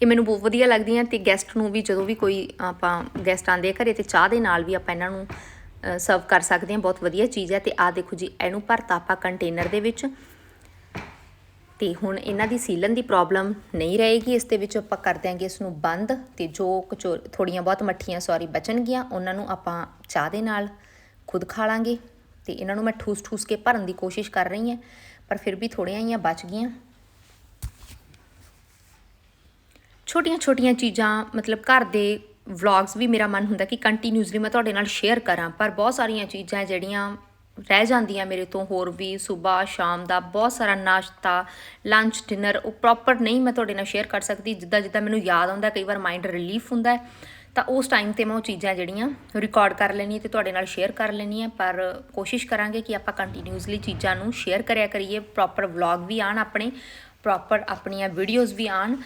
ਇਹ ਮੈਨੂੰ ਬਹੁਤ ਵਧੀਆ ਲੱਗਦੀਆਂ ਤੇ ਗੈਸਟ ਨੂੰ ਵੀ ਜਦੋਂ ਵੀ ਕੋਈ ਆਪਾਂ ਗੈਸਟ ਆਂਦੇ ਆ ਘਰੇ ਤੇ ਚਾਹ ਦੇ ਨਾਲ ਵੀ ਆਪਾਂ ਇਹਨਾਂ ਨੂੰ ਸਰਵ ਕਰ ਸਕਦੇ ਹਾਂ। ਬਹੁਤ ਵਧੀਆ ਚੀਜ਼ ਹੈ ਤੇ ਆਹ ਦੇਖੋ ਜੀ, ਇਹਨੂੰ ਭਰਤਾ ਆਪਾਂ ਕੰਟੇਨਰ ਦੇ ਵਿੱਚ। ਤੇ ਹੁਣ ਇਹਨਾਂ ਦੀ ਸੀਲਨ ਦੀ ਪ੍ਰੋਬਲਮ ਨਹੀਂ ਰਹੇਗੀ। ਇਸ ਦੇ ਵਿੱਚ ਆਪਾਂ ਕਰ ਦਿਆਂਗੇ ਇਸ ਨੂੰ ਬੰਦ ਤੇ ਜੋ ਕਚੋਰ ਥੋੜੀਆਂ ਬਹੁਤ ਮੱਠੀਆਂ ਸੌਰੀ ਬਚਣਗੀਆਂ ਉਹਨਾਂ ਨੂੰ ਆਪਾਂ ਚਾਹ ਦੇ ਨਾਲ ਖੁਦ ਖਾ ਲਾਂਗੇ। ਤੇ ਇਹਨਾਂ ਨੂੰ ਮੈਂ ਠੂਸ ਠੂਸ ਕੇ ਭਰਨ ਦੀ ਕੋਸ਼ਿਸ਼ ਕਰ ਰਹੀ ਹਾਂ, ਪਰ ਫਿਰ ਵੀ ਥੋੜੀਆਂ ਜਿਹੀਆਂ ਬਚ ਗਈਆਂ। ਛੋਟੀਆਂ ਛੋਟੀਆਂ ਚੀਜ਼ਾਂ, ਮਤਲਬ ਘਰ ਦੇ ਵਲੌਗਸ ਵੀ ਮੇਰਾ ਮਨ ਹੁੰਦਾ ਕਿ ਕੰਟੀਨਿਊਸਲੀ ਮੈਂ ਤੁਹਾਡੇ ਨਾਲ ਸ਼ੇਅਰ ਕਰਾਂ, ਪਰ ਬਹੁਤ ਸਾਰੀਆਂ ਚੀਜ਼ਾਂ ਜਿਹੜੀਆਂ ਰਹਿ ਜਾਂਦੀਆਂ ਮੇਰੇ ਤੋਂ, ਹੋਰ ਵੀ ਸਵੇਰ, ਸ਼ਾਮ ਦਾ ਬਹੁਤ ਸਾਰਾ ਨਾਸ਼ਤਾ ਲੰਚ ਡਿਨਰ ਉਹ ਪ੍ਰੋਪਰ ਨਹੀਂ ਮੈਂ ਤੁਹਾਡੇ ਨਾਲ ਸ਼ੇਅਰ ਕਰ ਸਕਦੀ, ਜਿੱਦਾਂ ਜਿੱਦਾਂ ਮੈਨੂੰ ਯਾਦ ਆਉਂਦਾ, ਕਈ ਵਾਰ ਮਾਈਂਡ ਰਿਲੀਫ ਹੁੰਦਾ ਤਾਂ ਉਸ ਟਾਈਮ ਤੇ ਮੈਂ ਉਹ ਚੀਜ਼ਾਂ ਜਿਹੜੀਆਂ ਰਿਕਾਰਡ ਕਰ ਲੈਣੀ ਤੇ ਤੁਹਾਡੇ ਨਾਲ ਸ਼ੇਅਰ ਕਰ ਲੈਣੀ ਹੈ, ਪਰ ਕੋਸ਼ਿਸ਼ ਕਰਾਂਗੇ ਕਿ ਆਪਾਂ ਕੰਟੀਨਿਊਸਲੀ ਚੀਜ਼ਾਂ ਨੂੰ ਸ਼ੇਅਰ ਕਰਿਆ ਕਰੀਏ ਪ੍ਰੋਪਰ ਵਲੌਗ ਵੀ ਆਣ ਆਪਣੇ ਪ੍ਰੋਪਰ ਆਪਣੀਆਂ ਵੀਡੀਓਜ਼ ਵੀ ਆਣ